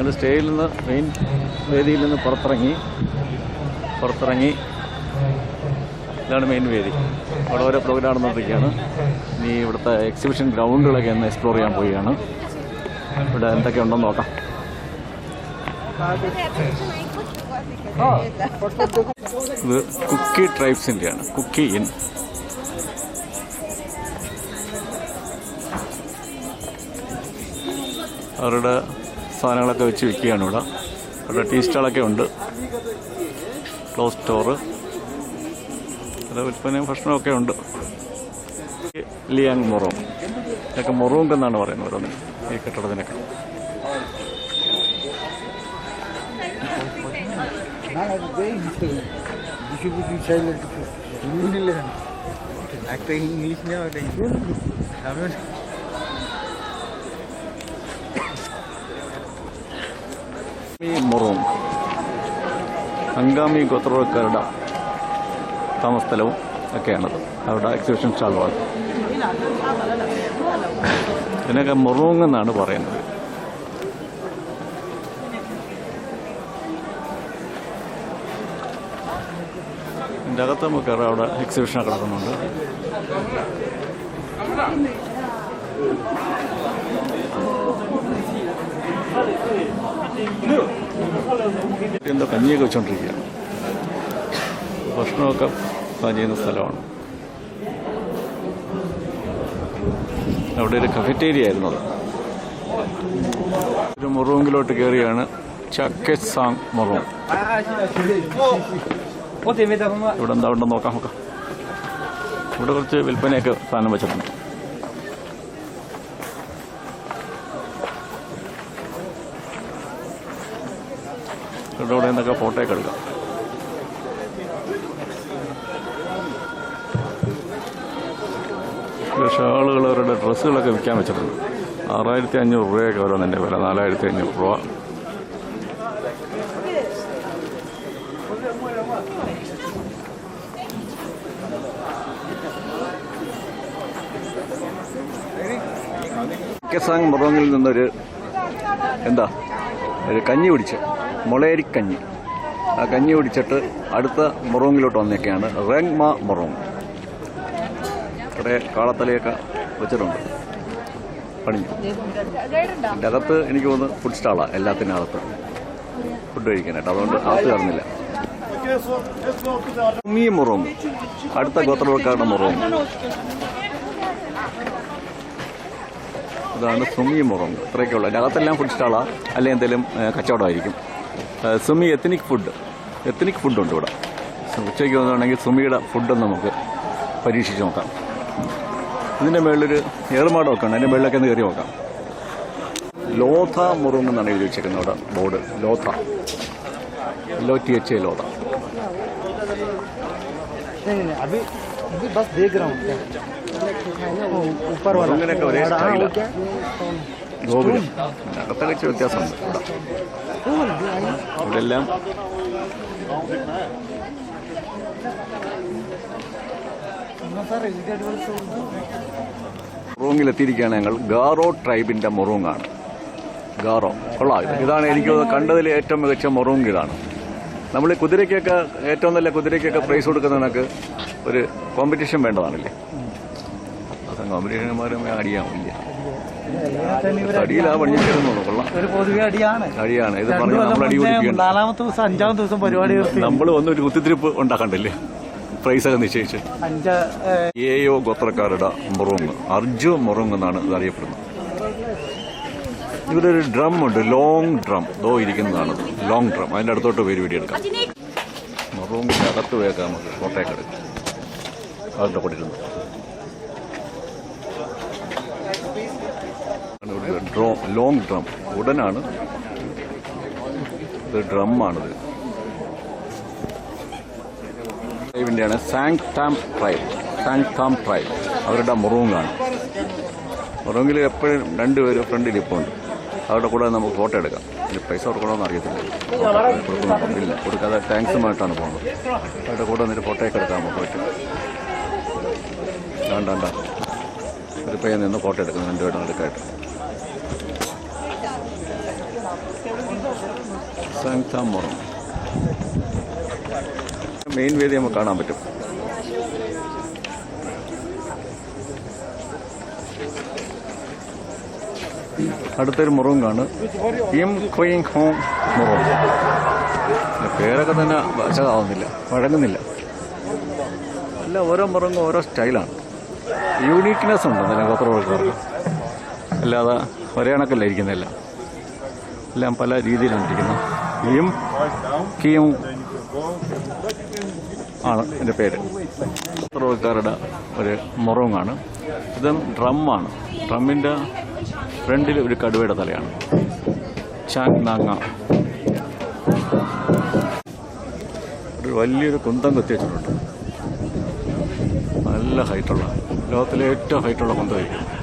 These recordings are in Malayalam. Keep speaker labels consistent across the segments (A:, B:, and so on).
A: അത് സ്റ്റേയിൽ നിന്ന് മെയിൻ വേദിയിൽ നിന്ന് പുറത്തിറങ്ങി പുറത്തിറങ്ങി. ഇതാണ് മെയിൻ വേദി. അവിടെ ഓരോ പ്രോഗ്രാം നടന്നിരിക്കുകയാണ് ഇനി ഇവിടുത്തെ എക്സിബിഷൻ ഗ്രൗണ്ടുകളൊക്കെ ഒന്ന് എക്സ്പ്ലോർ ചെയ്യാൻ പോവുകയാണ്. ഇവിടെ എന്തൊക്കെ ഉണ്ടെന്ന് നോക്കാം. ഇത് കുക്കി ട്രൈബ്സിന്റെയാണ് കുക്കി ഇൻ അവരുടെ സാധനങ്ങളൊക്കെ വെച്ച് വിൽക്കുകയാണ് ഇവിടെ. അവിടെ ടീ സ്റ്റാളൊക്കെ ഉണ്ട്. ക്ലോസ് സ്റ്റോറ് അത് വിൽപ്പനയും ഭക്ഷണമൊക്കെ ഉണ്ട്. ലിയാങ് മൊറോം. ഇതൊക്കെ മൊറോങ് എന്നാണ് പറയുന്നത് ഓരോന്ന്. ഈ കെട്ടിടത്തിനൊക്കെ. ഈ മൊറോം. ഹംഗാമി ഗോത്രക്കാരുടെ താമസ സ്ഥലവും ഒക്കെയാണത്. അവിടെ എക്സിബിഷൻ സ്റ്റാളുമാണ് ഇതിനൊക്കെ മൊറോങ് എന്നാണ് പറയുന്നത്. ഇതിന്റെ അകത്ത് നമുക്ക് അവിടെ എക്സിബിഷൻ കിടക്കുന്നുണ്ട് എന്തോ കഞ്ഞിയൊക്കെ വെച്ചോണ്ടിരിക്കുകയാണ് ഭക്ഷണമൊക്കെ ചെയ്യുന്ന സ്ഥലമാണ് അവിടെ ഒരു കഫറ്റേരിയ ആയിരുന്നു അത് ഒരു മുറുവെങ്കിലോട്ട് കയറിയാണ് ചക്കസാങ് മുറും ഇവിടെ എന്താ ഉണ്ടെന്ന് നോക്കാം നോക്കാം ഇവിടെ കുറച്ച് വിൽപ്പനയൊക്കെ സാധനം വെച്ചിട്ടുണ്ട് ഇവിടെ ഇവിടെ നിന്നൊക്കെ ഫോട്ടോ ഒക്കെ എടുക്കാം ഷാളുകൾ അവരുടെ ഡ്രസ്സുകളൊക്കെ വിൽക്കാൻ വെച്ചിട്ടുണ്ട്. ആറായിരത്തി അഞ്ഞൂറ് രൂപയൊക്കെ ഓരോന്നിന്റെ വില. നാലായിരത്തി അഞ്ഞൂറ് രൂപ കെസാങ് മുറങ്ങിൽ നിന്നൊരു എന്താ ഒരു കഞ്ഞി കുടിച്ച്. മുളയരിക്കഞ്ഞി ആ കഞ്ഞി കുടിച്ചിട്ട് അടുത്ത മൊറോങ്ങിലോട്ട് വന്നേക്കെയാണ് റെങ് മാ മൊറോങ്. ഇവിടെ കാളത്തലയൊക്കെ വെച്ചിട്ടുണ്ട്. പണിഞ്ഞു. എന്റെ അകത്ത് എനിക്ക് തോന്നുന്നു ഫുഡ് സ്റ്റാളാണ് എല്ലാത്തിനും അകത്ത്. ഫുഡ് കഴിക്കാനായിട്ട്. അതുകൊണ്ട് അകത്ത് കയറുന്നില്ല. ഉമ്മീ മുറോങ്. അടുത്ത ഗോത്രവർക്കാരുടെ മുറോങ്. ഇതാണ് സുമി മുറോങ്. ഇത്രയൊക്കെ ഉള്ളത് അകത്തെല്ലാം ഫുഡ് സ്റ്റാളാണ് അല്ലെങ്കിൽ എന്തെങ്കിലും കച്ചവടമായിരിക്കും? സുമി എത്തനിക് ഫുഡ് എത്തനിക് ഫുഡുണ്ട് ഇവിടെ. ഉച്ചയ്ക്ക് വന്നിട്ടുണ്ടെങ്കിൽ സുമിയുടെ ഫുഡ് നമുക്ക് പരീക്ഷിച്ച് നോക്കാം. ഇതിന്റെ മേളിലൊരു ഏറുമാടമൊക്കെ ഉണ്ട് അതിന്റെ മേളിലൊക്കെ ഒന്ന് കയറി നോക്കാം. ലോഥ മുറുങ് എന്നാണ് എഴുതി വെച്ചേക്കുന്നത് അവിടെ board. Lotha. L O T H A Lotha. അങ്ങനെയൊക്കെ ഒരേ സ്റ്റൈലാണ് ഗോകുലം അകത്തൊക്കെ വ്യത്യാസമുണ്ട് എല്ലാം. മുറൂങ്ങിലെത്തിയിരിക്കുകയാണ് ഞങ്ങൾ ഗാറോ ട്രൈബിന്റെ മുറൂങ്ങാണ്. ഗാറോ കൊള്ളാം ഇതാണ് എനിക്ക് കണ്ടതിൽ ഏറ്റവും മികച്ച മുറൂങ് ഇതാണ്. നമ്മൾ കുതിരയ്ക്കൊക്കെ ഏറ്റവും നല്ല കുതിരയ്ക്കൊക്കെ പ്രൈസ് കൊടുക്കുന്ന ഒരു കോമ്പറ്റീഷൻ വേണ്ടതാണല്ലേ? കോമ്പറ്റീഷന്മാരും അടിയാവില്ല
B: ഒരു പൊതുവെ അടിയാണ്.
A: അടിയാണ്. ഇത് പറഞ്ഞു
B: നാലാമത്തെ ദിവസം അഞ്ചാമത്തെ ദിവസം പരിപാടി
A: നമ്മൾ വന്ന് ഒരു കുത്തിത്തിരിപ്പ് ഉണ്ടാക്കണ്ടല്ലേ? പ്രൈസൊക്കെ നിശ്ചയിച്ച്. ഏയോ ഗോത്രക്കാരുടെ മുറുങ്ങ്. അർജു മുറുങ്ങ് എന്നാണ് ഇത് അറിയപ്പെടുന്നത്. ഇവിടെ ഒരു ഡ്രം ഉണ്ട് ലോങ് ഡ്രം ദോ ഇരിക്കുന്നതാണ്. ലോങ് ഡ്രം അതിന്റെ അടുത്തോട്ട് പേര് വെടിയെടുക്കാം മുറുങ്ങിന്റെ അകത്ത് വേക്കാം നമുക്ക് ഫോട്ടോയൊക്കെ എടുക്കാം അതിന്റെ കൂടെ ഇരുന്ന് ഡ്രോ ലോങ് ഡ്രം ഉടനാണ് ഇത് ഡ്രമ്മാണിത്. ട്രൈബിന്റെയാണ് Sangtam tribe Sangtam tribe അവരുടെ മുറുങ്ങാണ് മുറുങ്ങിൽ എപ്പോഴും രണ്ടുപേരും ഫ്രണ്ടിൽ ഇപ്പോൾ ഉണ്ട് അവരുടെ കൂടെ നമുക്ക് ഫോട്ടോ എടുക്കാം. ഇനി പൈസ കൊടുക്കണമെന്ന് അറിയത്തില്ല? ഇല്ല കൊടുക്കാതെ താങ്ക്സുമായിട്ടാണ് പോകുന്നത്. അവരുടെ കൂടെ വന്നിട്ട് ഫോട്ടോയൊക്കെ എടുക്കാൻ നമുക്ക് പറ്റും. വേണ്ട വേണ്ട. ഒരു പയ്യൻ നിന്ന് ഫോട്ടോ എടുക്കുന്നു. രണ്ടുപേരും എടുക്കായിട്ട് മൊറം മെയിൻ വേദി നമുക്ക് കാണാൻ പറ്റും. അടുത്തൊരു മുറവും കാണും. ക്വയിങ് പേരൊക്കെ തന്നെ വശതാവുന്നില്ല വഴങ്ങുന്നില്ല. അല്ല ഓരോ മുറങ്ങും ഓരോ സ്റ്റൈലാണ്. യൂണീക്ക്നെസ് ഉണ്ട് നല്ല ഗോത്രവർക്കാർക്ക് അല്ലാതെ ഒരേ കണക്കല്ല ഇരിക്കുന്നില്ല എല്ലാം പല രീതിയിലാണ് ഇരിക്കുന്നത്. ഇയും കിയും ആണ് എന്റെ പേര്. പത്രവക്കാരുടെ ഒരു മുറവുമാണ്. ഇതും ഡ്രമ്മാണ്. ഡ്രമ്മിന്റെ ഫ്രണ്ടിൽ ഒരു കടുവയുടെ തലയാണ്. ചാങ് നാങ്ങ ഒരു വലിയൊരു കുന്തം കൊത്തി വെച്ചിട്ടുണ്ട്. നല്ല ഹൈറ്റുള്ള ലോകത്തിലെ ഏറ്റവും ഹൈറ്റുള്ള കുന്തമായിരിക്കും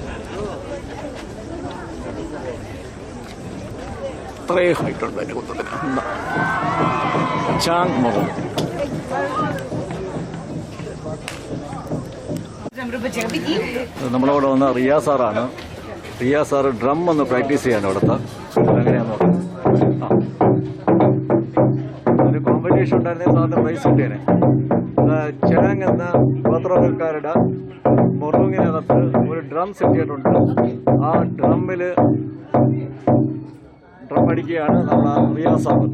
A: അത്രയും ഹൈറ്റുണ്ട് കുന്തത്തിന് എന്താ? ചാങ് ഇത് നമ്മളവിടെ വന്ന റിയ സാറാണ്. റിയ സാറ് ഡ്രം ഒന്ന് പ്രാക്ടീസ് ചെയ്യാൻ അവിടുത്തെ. എങ്ങനെയാന്ന് ഒരു കോമ്പറ്റീഷൻ ഉണ്ടായിരുന്നെങ്കിൽ സാറിന് പ്രൈസ് കിട്ടിയേനെ. ചെടാങ് എന്ന പത്രക്കാരുടെ മുറുങ്ങിനകത്ത് ഒരു ഡ്രം സെറ്റ് ചെയ്തിട്ടുണ്ട്. ആ ഡ്രമ്മിൽ പഠിക്കുകയാണ് നമ്മുടെ റിയാസാബ്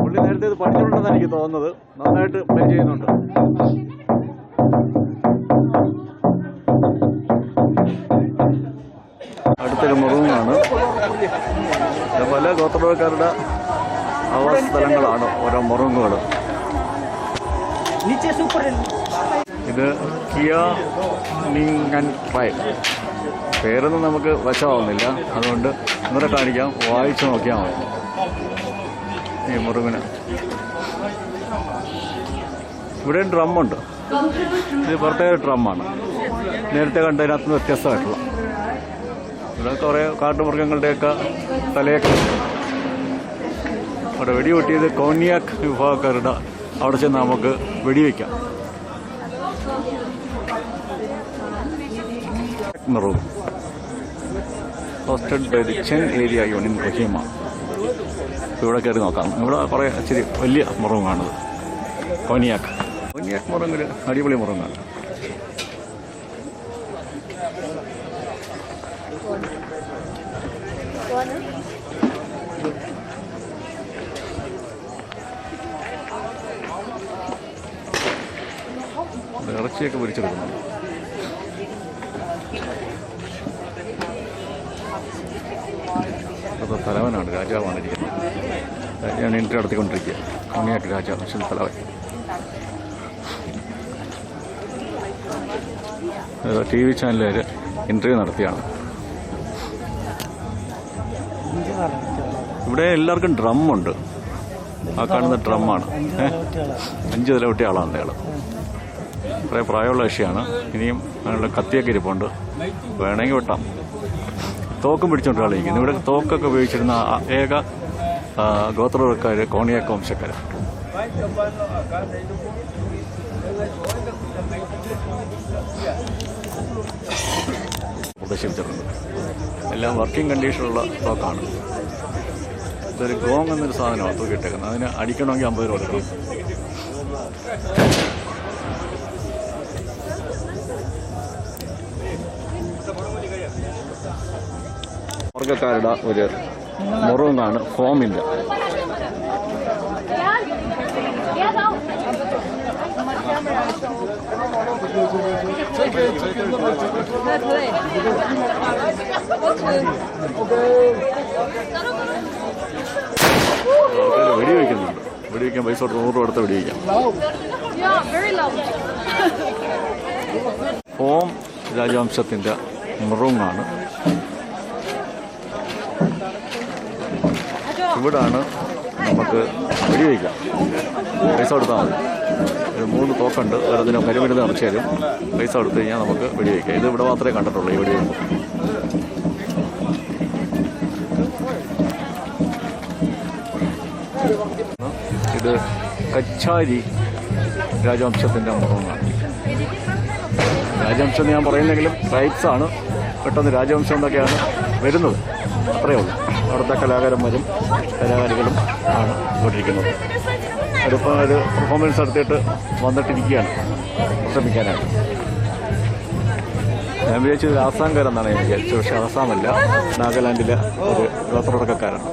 A: പുള്ളി നേരത്തെ ഇത് പഠിച്ചിട്ടുണ്ടെന്ന് എനിക്ക് തോന്നുന്നത്. നന്നായിട്ട് പ്ലേ ചെയ്യുന്നുണ്ട്. അടുത്തൊരു മുറുകാണ് പല ഗോത്രക്കാരുടെ ആവാസ സ്ഥലങ്ങളാണ് ഓരോ മുറുങ്ങുകൾ
B: നീച്ചേ സൂപ്പർ
A: ഇത് കിയ നിങ്ങൻ ട്രൈ. പേരൊന്നും നമുക്ക് വശമാവുന്നില്ല. അതുകൊണ്ട് ഇന്നലെ കാണിക്കാം. വായിച്ചു നോക്കിയാൽ മതി. ഈ മുറുകിന് ഇവിടെ ഡ്രമ്മുണ്ട്. ഇത് പ്രത്യേക ഡ്രമ്മാണ്. നേരത്തെ കണ്ടതിനകത്ത് വ്യത്യസ്തമായിട്ടുള്ള. ഇവിടെ കുറേ കാട്ടുമൃഗങ്ങളുടെയൊക്കെ തലയൊക്കെ. അവിടെ വെടിവെട്ടിയത് കോന്യാക് വിഭാഗക്കാരുടെ. അവിടെ ചെന്ന് നമുക്ക് വെടിവെക്കാം. റൂം ഹോസ്റ്റഡ് ബൈ ദി ചെൻ ഏരിയ യൂണിയൻ റഹീമ ഇവിടെ കയറി നോക്കാം. ഇവിടെ കുറേ ഇച്ചിരി വലിയ മുറങ്ങാണത് കോനിയാക്ക്. കോനിയാക്ക് മുറങ്ങൊരു അടിപൊളി മുറങ്ങാണ് ഇത് ഇറച്ചിയൊക്കെ പൊരിച്ചെടുക്കുന്നുണ്ട്. അപ്പോൾ തലവനാണ് രാജാവാണ് ഇരിക്കുന്നത്. രാജാവാണ് എൻട്രി നടത്തിക്കൊണ്ടിരിക്കുക. അങ്ങനെയായിട്ട് രാജാവ് പക്ഷേ തലവൻ. ടി വി ചാനലുകാർ ഇന്റർവ്യൂ നടത്തിയാണ്. ഇവിടെ എല്ലാവർക്കും ഡ്രമ്മുണ്ട് ആ കാണുന്ന ഡ്രമ്മാണ് അഞ്ച് തല പൊട്ടിയ ആളാണ് അയാൾ കുറേ പ്രായമുള്ള കക്ഷിയാണ്. ഇനിയും അതിനുള്ള കത്തിയൊക്കെ ഇരിപ്പുണ്ട്. വേണമെങ്കിൽ വെട്ടാം. തോക്കും പിടിച്ചോണ്ട് കളിക്കുന്നു ഇവിടെ തോക്കൊക്കെ ഉപയോഗിച്ചിരുന്ന ഏക ഗോത്രവർക്കാർ കോണിയാക്ക വംശക്കാർ പ്രദർശിപ്പിച്ചിട്ടുണ്ട് എല്ലാം വർക്കിംഗ് കണ്ടീഷനുള്ള തോക്കാണ്. ഇതൊരു ഗോങ് എന്നൊരു സാധനമാണ് തൂക്കിയിട്ടേക്കുന്നത് അതിന് അടിക്കണമെങ്കിൽ അമ്പത് രൂപ കൊടുക്കണം. വർഗക്കാരുടെ ഒരു മുറിവാണ് ഫോമില്ല വെടിവെക്കുന്നുണ്ട് വെടിവെക്കാൻ പൈസ കൊടുത്ത് നൂറ് രൂപ വെടി വെടിവെക്കാം. ഫോം രാജവംശത്തിന്റെ മുറുങ്ങാണ് ഇവിടാണ് നമുക്ക് വെടിവെക്കാം. പൈസ കൊടുത്താൽ മതി. ഒരു മൂന്ന് തോക്കുണ്ട്. ഓരോന്നിനും കരിമരുന്ന് നിറച്ചാലും പൈസ കൊടുത്തു കഴിഞ്ഞാൽ നമുക്ക് വെടിവെക്കാം. ഇത് ഇവിടെ മാത്രമേ കണ്ടിട്ടുള്ളൂ ഈ വെടിവെപ്പ്. ഇത് കച്ചാരി രാജവംശത്തിന്റെ മുഖമാണ്. രാജവംശം ഞാൻ പറയുന്നെങ്കിലും ട്രൈബ്സാണ് പെട്ടെന്ന് രാജവംശം എന്നൊക്കെയാണ് വരുന്നത്. അത്രയേ ഉള്ളൂ. അവിടുത്തെ കലാകാരന്മാരും കലാകാരികളും ആണ് കൊണ്ടിരിക്കുന്നത് അതിപ്പോൾ ഒരു പെർഫോമൻസ് നടത്തിയിട്ട് വന്നിട്ടിരിക്കുകയാണ്. ശ്രമിക്കാനായിട്ട്. ഞാൻ വിചാരിച്ചത് ആസാംകാരെന്നാണ് ഞാൻ വിചാരിച്ചത്. പക്ഷേ ആസാമല്ല നാഗാലാൻഡിലെ ഒരു ഗോത്രവർഗക്കാരാണ്